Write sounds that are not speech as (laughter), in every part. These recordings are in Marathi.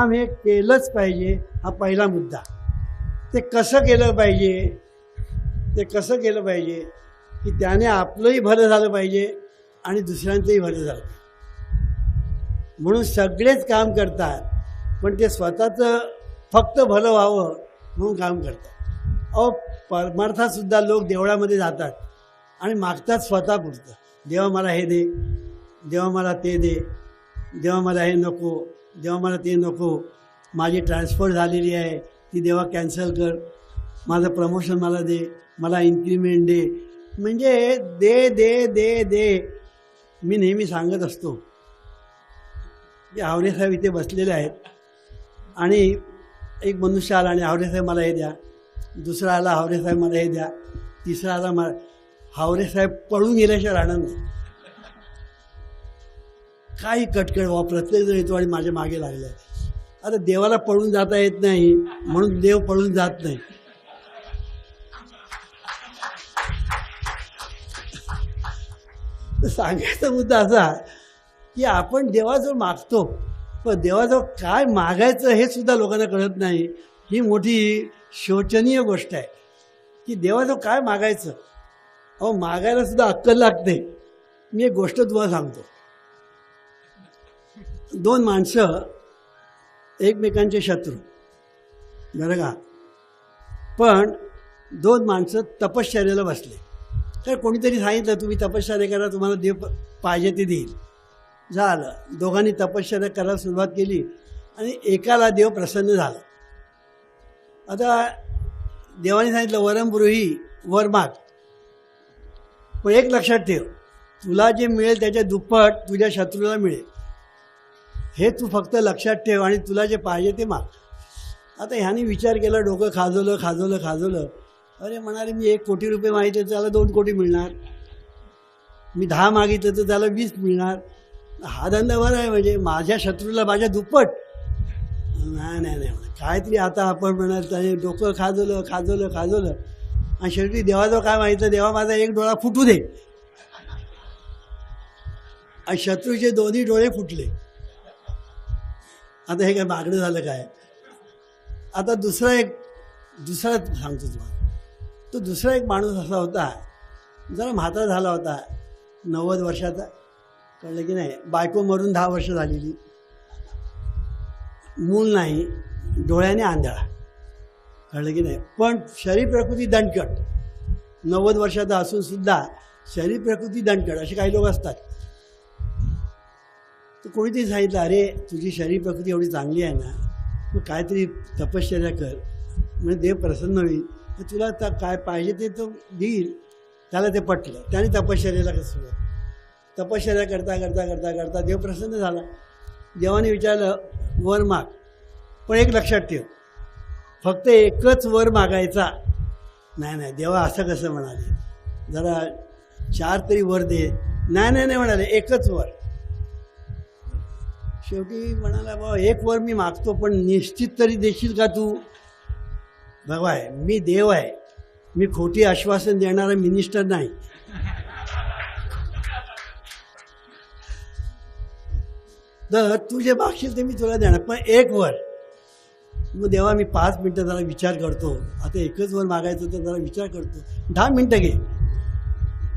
काम हे केलंच पाहिजे हा पहिला मुद्दा. ते कसं केलं पाहिजे? ते कसं केलं पाहिजे? की त्याने आपलंही भलं झालं पाहिजे आणि दुसऱ्यांचंही भलं झालं पाहिजे. म्हणून सगळेच काम करतात पण ते स्वतःचं फक्त भलं व्हावं म्हणून काम करतात. अहो परमार्थातसुद्धा लोक देवळामध्ये जातात आणि मागतात स्वतः पुरतं. देवा मला हे दे देवा मला ते दे देवा मला हे नको देवा मला ते नको माझी ट्रान्सफर झालेली आहे ती देवा कॅन्सल कर. माझं प्रमोशन मला दे मला इन्क्रिमेंट दे. म्हणजे दे दे दे दे. मी नेहमी सांगत असतो. की आवरेसाहेब इथे बसलेले आहेत. आणि एक मनुष्य आला आणि हावरेसाहेब मला हे द्या. दुसरा आला हावरेसाहेब मला हे द्या. तिसरा आला मला हावरेसाहेब पळून गेल्याशिवाय राहणार नाही. काही कटकट वा प्रत्येक जण येतो आणि माझ्या मागे लागलाय आता देवाला पळून जाता येत नाही म्हणून देव पळून जात नाही. सांगायचा मुद्दा असा की आपण देवाजवळ मागतो पण देवाजवळ काय मागायचं हे सुद्धा लोकांना कळत नाही. ही मोठी शोचनीय गोष्ट आहे की देवाजवळ काय मागायचं? अहो मागायला सुद्धा अक्कल लागते मी एक गोष्ट तुम्हाला सांगतो. दोन माणसं एकमेकांचे शत्रू. बरं का? पण दोन माणसं तपश्चर्याला बसले. तर कोणीतरी सांगितलं तुम्ही तपश्चर्या करा तुम्हाला देव पाहिजे ते देईल. झालं. दोघांनी तपश्चर्या करायला सुरुवात केली आणि एकाला देव प्रसन्न झाला. आता देवाने सांगितलं वरमब्रुही वर माग. पण एक लक्षात ठेव तुला जे मिळेल त्याच्या दुप्पट तुझ्या शत्रूला मिळेल. हे तू फक्त लक्षात ठेव आणि तुला जे पाहिजे ते माग. आता ह्याने विचार केला डोकं खाजवलं खाजवलं खाजवलं. अरे म्हणाले मी एक कोटी रुपये मागितले तर त्याला दोन कोटी मिळणार. मी दहा मागितलं तर त्याला वीस मिळणार. हा धंदा बरा आहे म्हणजे माझ्या शत्रूला माझ्या दुप्पट. नाही नाही नाही. काहीतरी आता आपण म्हणाल त्याने डोकं खाजवलं खाजवलं खाजवलं. आणि शेवटी देवाजवळ काय माहितलं देवा माझा एक डोळा फुटू दे. आणि शत्रूचे दोन्ही डोळे फुटले. आता हे काय मागणं झालं काय? आता दुसरा एक दुसरा सांगतो तुम्हाला. तो दुसरा एक माणूस असा होता जरा म्हातारा झाला होता. नव्वद वर्षाचा. कळलं की नाही? बायको मरून दहा वर्ष झालेली. मूल नाही डोळ्याने आंधळा. कळलं की नाही? पण शरीर प्रकृती दणकट. नव्वद वर्षाचा असून सुद्धा शरीर प्रकृती दणकट असे काही लोक असतात. तर कोणीतरी सांगितलं अरे तुझी शरीर प्रकृती एवढी चांगली आहे ना मग काहीतरी तपश्चर्या कर. म्हणजे देव प्रसन्न होईल. तर तुला आता काय पाहिजे ते तो देईल. त्याला ते पटलं. त्याने तपश्चर्याला कसं तपश्चर्या करता करता करता करता देव प्रसन्न झाला. देवाने विचारलं वर माग. पण एक लक्षात ठेव फक्त एकच वर मागायचा. नाही नाही देवा असं कसं म्हणाले? जरा चार तरी वर दे. नाही नाही नाही म्हणाले एकच वर. शेवटी म्हणाला बाबा एक वर मी मागतो पण निश्चित तरी देशील का तू? भगवाय मी देव आहे. मी खोटी आश्वासन देणारा मिनिस्टर नाही. तर तू जे मागशील ते मी तुला देणार पण एक वर. मग देवा मी पाच मिनटं जरा विचार करतो. आता एकच वर मागायचं तर जरा विचार करतो. दहा मिनटं घे.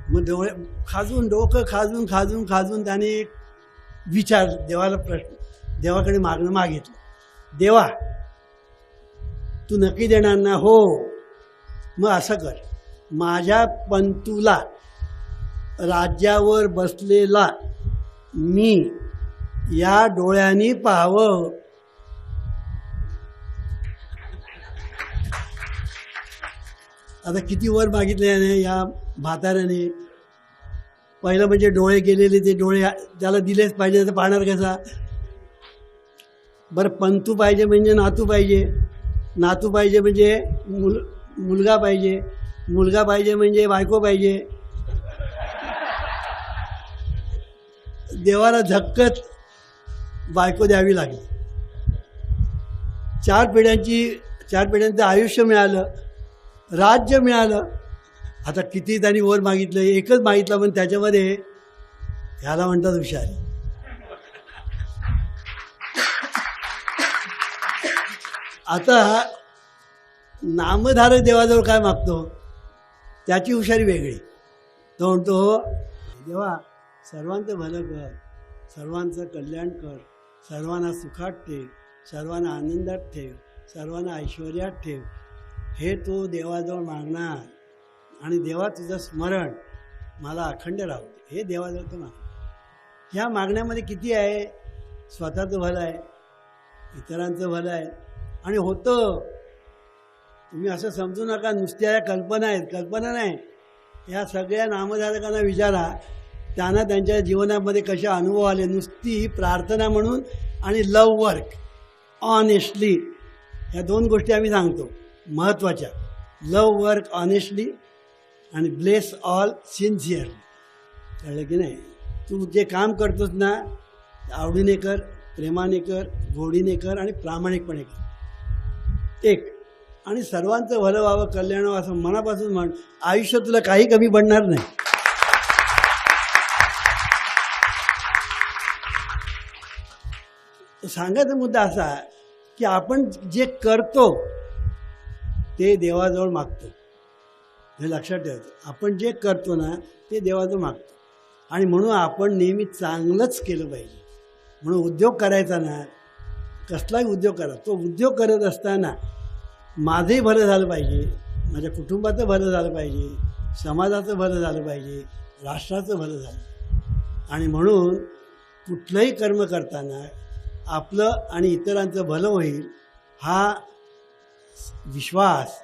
मग डोळे खाजून डोकं खाजून खाजून खाजून त्याने विचार देवाला प्रश्न देवाकडे मागणं मागितलं. देवा तू नक्की देणार ना? हो. मग असं कर. माझ्या पंतूला राज्यावर बसलेला मी या डोळ्यांनी पाहावं. आता किती वर मागितले या म्हाताऱ्याने? पहिलं म्हणजे डोळे गेलेले ते डोळे त्याला दिलेच पाहिजे तर पाहणार कसा? बरं पंतू पाहिजे म्हणजे नातू पाहिजे. नातू पाहिजे म्हणजे मुल मुलगा पाहिजे. मुलगा पाहिजे म्हणजे बायको पाहिजे. देवाला झक्कत बायको द्यावी लागली. चार पिढ्यांची चार पिढ्यांचं आयुष्य मिळालं राज्य मिळालं. आता किती त्यांनी वर मागितलं एकच मागितलं पण त्याच्यामध्ये ह्याला म्हणतात हुशारी. आता नामधारक देवाजवळ काय मागतो? त्याची हुशारी वेगळी. तो म्हणतो हो, देवा सर्वांचं भलं कर सर्वांचं कल्याण कर सर्वांना सुखात ठेव सर्वांना आनंदात ठेव सर्वांना ऐश्वर्यात ठेव. हे तो देवाजवळ मागणार. आणि देवा तुझं स्मरण मला अखंड राहू दे. हे देवाजवळ तो माग ह्या मागण्यामध्ये किती आहे? स्वतःचं भलं आहे इतरांचं भलं आहे. आणि होतं तुम्ही असं समजू नका नुसत्या या कल्पना आहेत. कल्पना नाही. या सगळ्या नामधारकांना विचारा. त्यांना त्यांच्या जीवनामध्ये कसे अनुभव आले? नुसती प्रार्थना म्हणून आणि लव वर्क ऑनेस्टली या दोन गोष्टी आम्ही सांगतो. महत्त्वाच्या. लव वर्क ऑनेस्टली आणि ब्लेस ऑल सिन्सिअरली कळलं की नाही? तू जे काम करतोस ना आवडीने कर प्रेमाने कर गोडीने कर आणि प्रामाणिकपणे कर. एक. आणि सर्वांचं भलं व्हावं कल्याण व्हावं असं मनापासून म्हण आयुष्य तुला काही कमी पडणार नाही. सांगायचा मुद्दा असा आहे की आपण जे करतो ते देवाजवळ मागतो. हे लक्षात ठेवायचं. आपण जे करतो ना ते देवाचं मागतो. आणि म्हणून आपण नेहमी चांगलंच केलं पाहिजे. म्हणून उद्योग करायचा ना कसलाही उद्योग करा. तो उद्योग करत असताना माझंही भलं झालं पाहिजे माझ्या कुटुंबाचं भलं झालं पाहिजे समाजाचं भलं झालं पाहिजे राष्ट्राचं भलं झालं आणि म्हणून कुठलंही कर्म करताना आपलं आणि इतरांचं भलं होईल हा विश्वास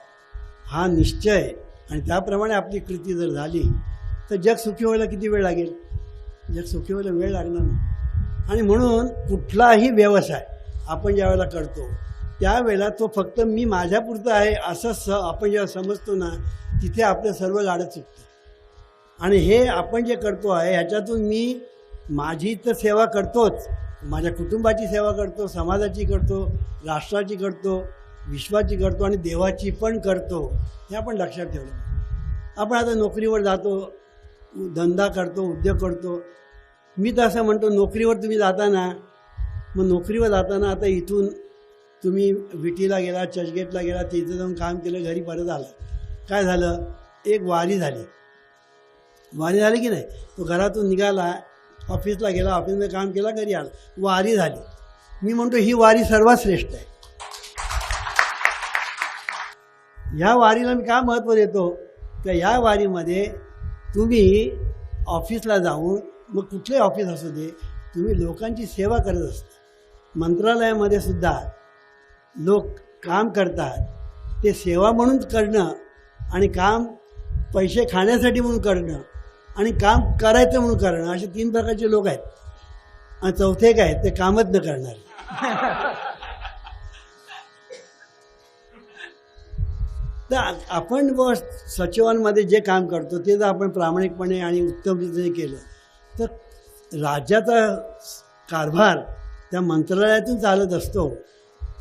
हा निश्चय आणि त्याप्रमाणे आपली कृती जर झाली तर जग सुखी व्हायला किती वेळ लागेल? जग सुखी व्हायला वेळ लागणार नाही. आणि म्हणून कुठलाही व्यवसाय आपण ज्यावेळेला करतो त्यावेळेला तो फक्त मी माझ्यापुरतं आहे असं स आपण जेव्हा समजतो ना तिथे आपलं सर्व लाडं चुकतं. आणि हे आपण जे करतो आहे ह्याच्यातून मी माझी तर सेवा करतोच. माझ्या कुटुंबाची सेवा करतो समाजाची करतो राष्ट्राची करतो. विश्वाची करतो आणि देवाची पण करतो हे आपण लक्षात ठेवलं आपण आता नोकरीवर जातो धंदा करतो उद्योग करतो. मी तर असं म्हणतो नोकरीवर तुम्ही जाताना मग नोकरीवर जाताना आता इथून तुम्ही विटीला गेला चर्चगेटला गेला तिथं जाऊन काम केलं घरी परत आला. काय झालं? एक वारी झाली. वारी झाली की नाही? तो घरातून निघाला ऑफिसला गेला ऑफिसमध्ये काम केला घरी आला. वारी झाली. मी म्हणतो ही वारी सर्वात श्रेष्ठ आहे. ह्या वारीला मी का महत्त्व देतो? तर ह्या वारीमध्ये तुम्ही ऑफिसला जाऊन मग कुठलंही ऑफिस असू दे तुम्ही लोकांची सेवा करत असता. मंत्रालयामध्ये सुद्धा लोक काम करतात. ते सेवा म्हणून करणं आणि काम पैसे खाण्यासाठी म्हणून करणं आणि काम करायचं म्हणून करणं असे तीन प्रकारचे लोक आहेत. आणि चौथे काय ते कामच न करणारे. (laughs) तर आपण व सचिवांमध्ये जे काम करतो ते जर आपण प्रामाणिकपणे आणि उत्तम रीतीने केलं तर राज्याचा कारभार त्या मंत्रालयातून चालत असतो.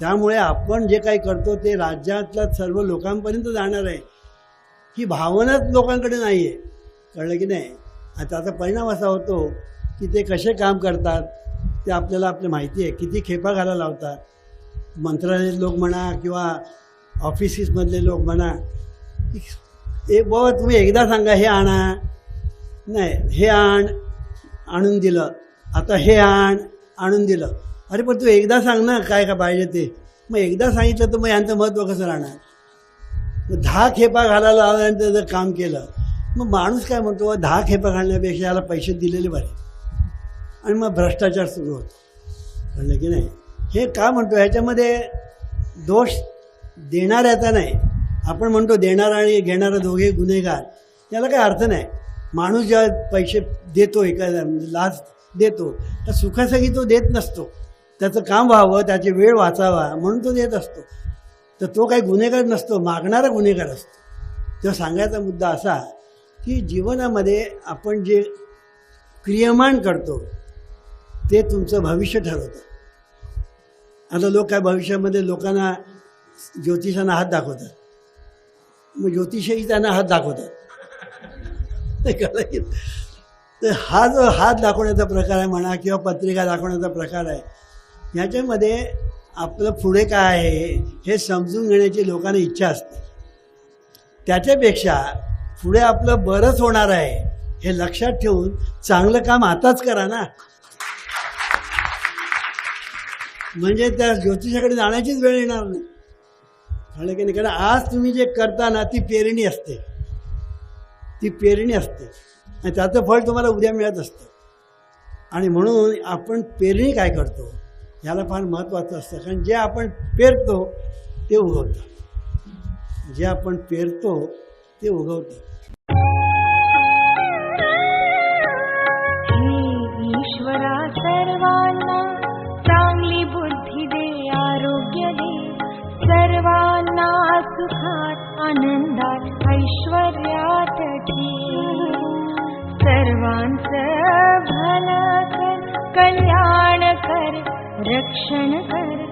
त्यामुळे आपण जे काही करतो ते राज्यातल्या सर्व लोकांपर्यंत जाणार आहे. ही भावनाच लोकांकडे नाही आहे कळलं की नाही? आणि त्याचा परिणाम असा होतो की ते कसे काम करतात ते आपल्याला आपली माहिती आहे. किती खेपा घालायला लावतात. मंत्रालयात लोक म्हणा किंवा ऑफिसेसमधले लोक म्हणा एक बाबा तुम्ही एकदा सांगा हे आणा नाही हे आण आणून दिलं. आता हे आण आणून दिलं. अरे पण तू एकदा सांग ना काय काय पाहिजे ते. मग एकदा सांगितलं तर मग यांचं महत्त्व कसं राहणार? मग दहा खेपा घालायला आल्यानंतर जर काम केलं मग माणूस काय म्हणतो दहा खेपा घालण्यापेक्षा याला पैसे दिलेले बरे. आणि मग भ्रष्टाचार सुरू होतो. म्हणलं की नाही. हे का म्हणतो ह्याच्यामध्ये दोष देणाऱ्याचा नाही. आपण म्हणतो देणारा आणि घेणारा दोघे गुन्हेगार. याला काही अर्थ नाही. माणूस ज्या पैसे देतो एखादा लाच देतो तर सुखासाठी तो देत नसतो. त्याचं काम व्हावं त्याची वेळ वाचावा म्हणून तो देत असतो. तर तो काही गुन्हेगार नसतो मागणारा गुन्हेगार असतो. तेव्हा सांगायचा मुद्दा असा की जीवनामध्ये आपण जे क्रियमान करतो ते तुमचं भविष्य ठरवतं. आता लोक काय भविष्यामध्ये लोकांना ज्योतिषांना हात दाखवतात. मग ज्योतिषही त्यांना हात दाखवतात. ते कळलं की तर हा जो हात दाखवण्याचा प्रकार आहे म्हणा किंवा पत्रिका दाखवण्याचा प्रकार आहे ह्याच्यामध्ये आपलं पुढे काय आहे हे समजून घेण्याची लोकांना इच्छा असते. त्याच्यापेक्षा पुढे आपलं बरंच होणार आहे हे लक्षात ठेवून चांगलं काम आताच करा ना. म्हणजे त्या ज्योतिषाकडे जाण्याचीच वेळ येणार नाही. कळलं की नाही कारण आज तुम्ही जे करता ना ती पेरणी असते. ती पेरणी असते. आणि त्याचं फळ तुम्हाला उद्या मिळत असतं. आणि म्हणून आपण पेरणी काय करतो ह्याला फार महत्त्वाचं असतं. कारण जे आपण पेरतो ते उगवतं. जे आपण पेरतो ते उगवतं. सुखात आनंदात ऐश्वर्यात ठेव सर्वांचं भलं कर कल्याण कर रक्षण कर